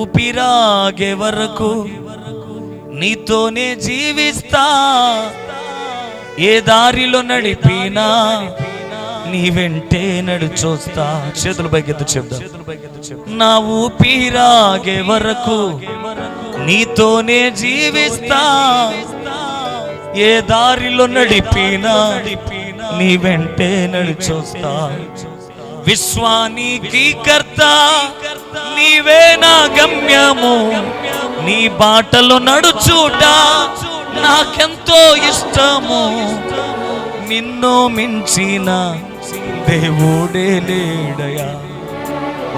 ఊపిరాగే వరకు నీతోనే జీవిస్తా. ఏ దారిలో నడిపినా నీ వెంటే నడుచోస్తా. చేతులు పైకెత్తు చెప్తా నా ఊపిరాగే వరకు నీతోనే జీవిస్తా. ఏ దారిలో నడిపినా నీ వెంటే నడుచోస్తా. విశ్వానికి కర్త నీవే నా గమ్యము. నీ బాటలో నడుచుట నాకెంతో ఇష్టము. నిన్ను మించిన దేవుడే లేడయా.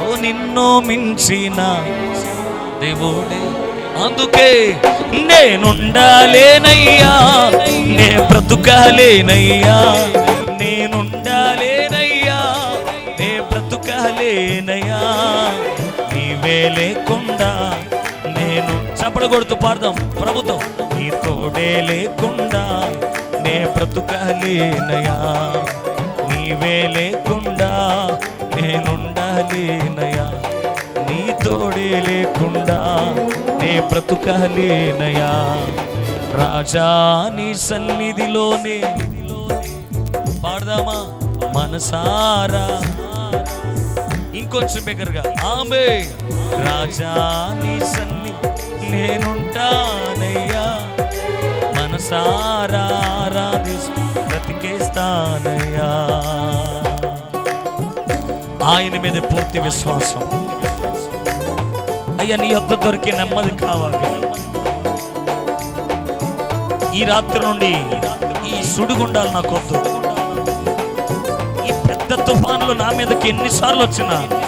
ఓ నిన్ను మించిన దేవుడే. అందుకే నేనుండాలేనయ్యా నే బ్రతుకాలేనయ్యా నేనుండ లేనయా? నీవే లేకుండా నేను చప్పడ కొడుతూ పాడదాం ప్రభుత్వం. నీ తోడే లేకుండా నే బ్రతుకలేనయా నీవే లేకుండా నేనుండలేనయా? నీ తోడే లేకుండా నే బ్రతుకలేనయా రాజా నీ సన్నిధిలోనే పాడదామా? మనసారా? ఇంకొంచెం బిగ్గరగా ఆమె రాజా నీ సన్ని నేనుంటానయ్యా. మనసారా ఆరాధిస్తూ బ్రతికేస్తానయ్యా. ఆయన మీద పూర్తి విశ్వాసం. అయ్యా నీ యొక్క దొరికే నెమ్మది కావాలి. ఈ రాత్రి నుండి ఈ సుడిగుండాలు నాకు వద్దు ఈ పెద్ద తుఫానులు నా మీదకి ఎన్నిసార్లు వచ్చినా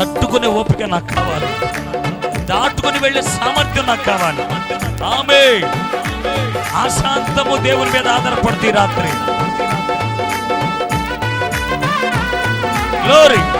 తట్టుకునే ఓపిక నాకు కావాలి. దాటుకుని వెళ్ళే సామర్థ్యం నాకు కావాలి. ఆమె అశాంతము దేవుని మీద ఆధారపడుతుంది రాత్రి. గ్లోరీ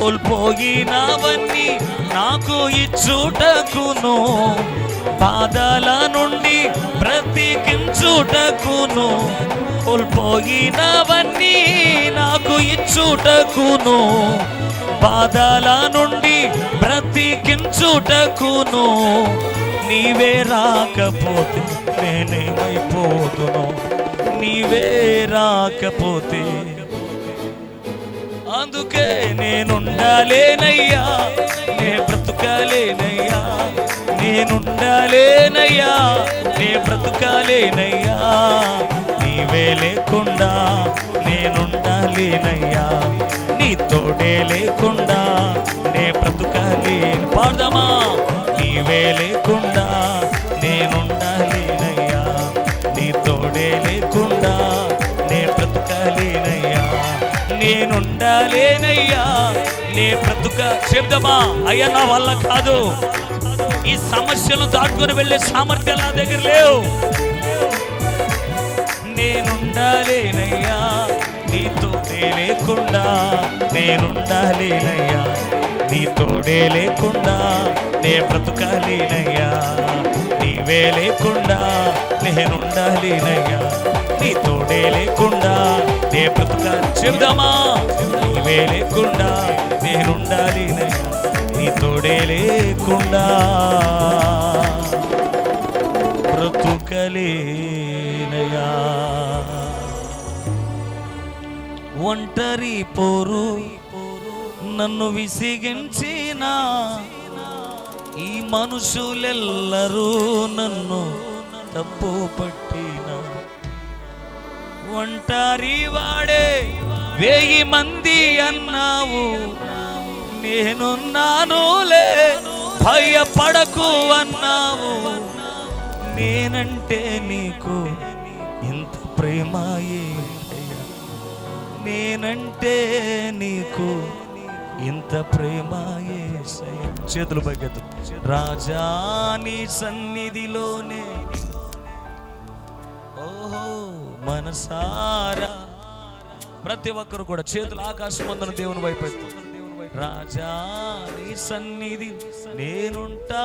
కోల్పోయినవన్నీ నాకు ఇచ్చుటకును. పాదాల నుండి బ్రతికించుటకును కోల్పోయినవన్నీ నాకు ఇచ్చుటకును. పాదాల నుండి బ్రతికించుటకును నీవే రాకపోతే నేనేమైపోతును నీవే రాకపోతే అందుకే నేనుండాలేనయ్యా. నే బ్రతుకాలేనయ్యా. నేనుండాలేనయ్యా. నే బ్రతుకాలేనయ్యా. నీవే లేకుండా నేనుండాలేనయ్యా. నీ తోడే లేకుండా నే బ్రతుకాలే. పాడదామా? నీవే లేకుండా నేనుండాలేనయ్యా. నీ తోడే లేకుండా నే బ్రతుకాలేనయ్యా. నేనుండాలేనయ్యా. నే బ్రతుక చెప్దమా అయ్యా నా వల్ల కాదు. ఈ సమస్యలు దాటుకొని వెళ్ళే సామర్థ్యం నా దగ్గర లేవు. నేనుండాలేనయ్యా నీతోడే లేకుండా. నేనుండాలేనయ్యా నీతోడే లేకుండా. నే బ్రతుకాలేనయ్యా నీవే లేకుండా. నేనుండాలేనయ్యా నీతోడే లేకుండా. ఏ బ్రతుకా చెబుదామా నీవే లేకుండా నేనుండాలి నీ తోడే లేకుండా. బ్రతుకలేనయా ఒంటరి పోరు నన్ను విసిగించిన. ఈ మనుషులెల్లరూ నన్ను తప్పు పట్టిన ఒంటరి వాడే వెయ్యి మంది అన్నావు. నేనున్నానులే భయపడకు అన్నావు. నేనంటే నీకు ఇంత ప్రేమ నేనంటే నీకు ఇంత ప్రేమ చేతులు పైకెత్తు. రాజా నీ సన్నిధిలోనే ఓహో మనసారా. ప్రతి ఒక్కరు కూడా చేతులు ఆకాశం దేవుని వైపు రాజా నీ సన్నిధి నేనుంటానయ్యా.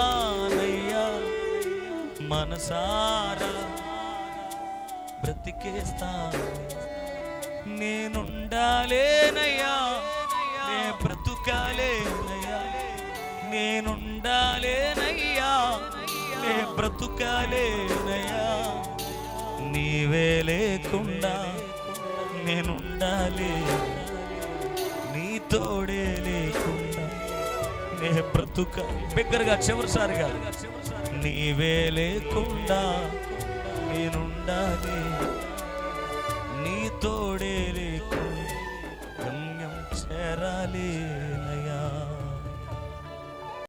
మనసారా. బ్రతికేస్తా నేనుండాలేనయ్యా. నే బ్రతుకాలేనయ్యా. నేనుండాలేనయ్యా. నే బ్రతుకాలేనయ్యా. నీవే లేకుండా నేనుండాలి. నీ తోడే లేకుండా నే బ్రతుక. బిగ్గరగా చివరిసారిగా. నీవే లేకుండా నేనుండాలి. నీ తోడే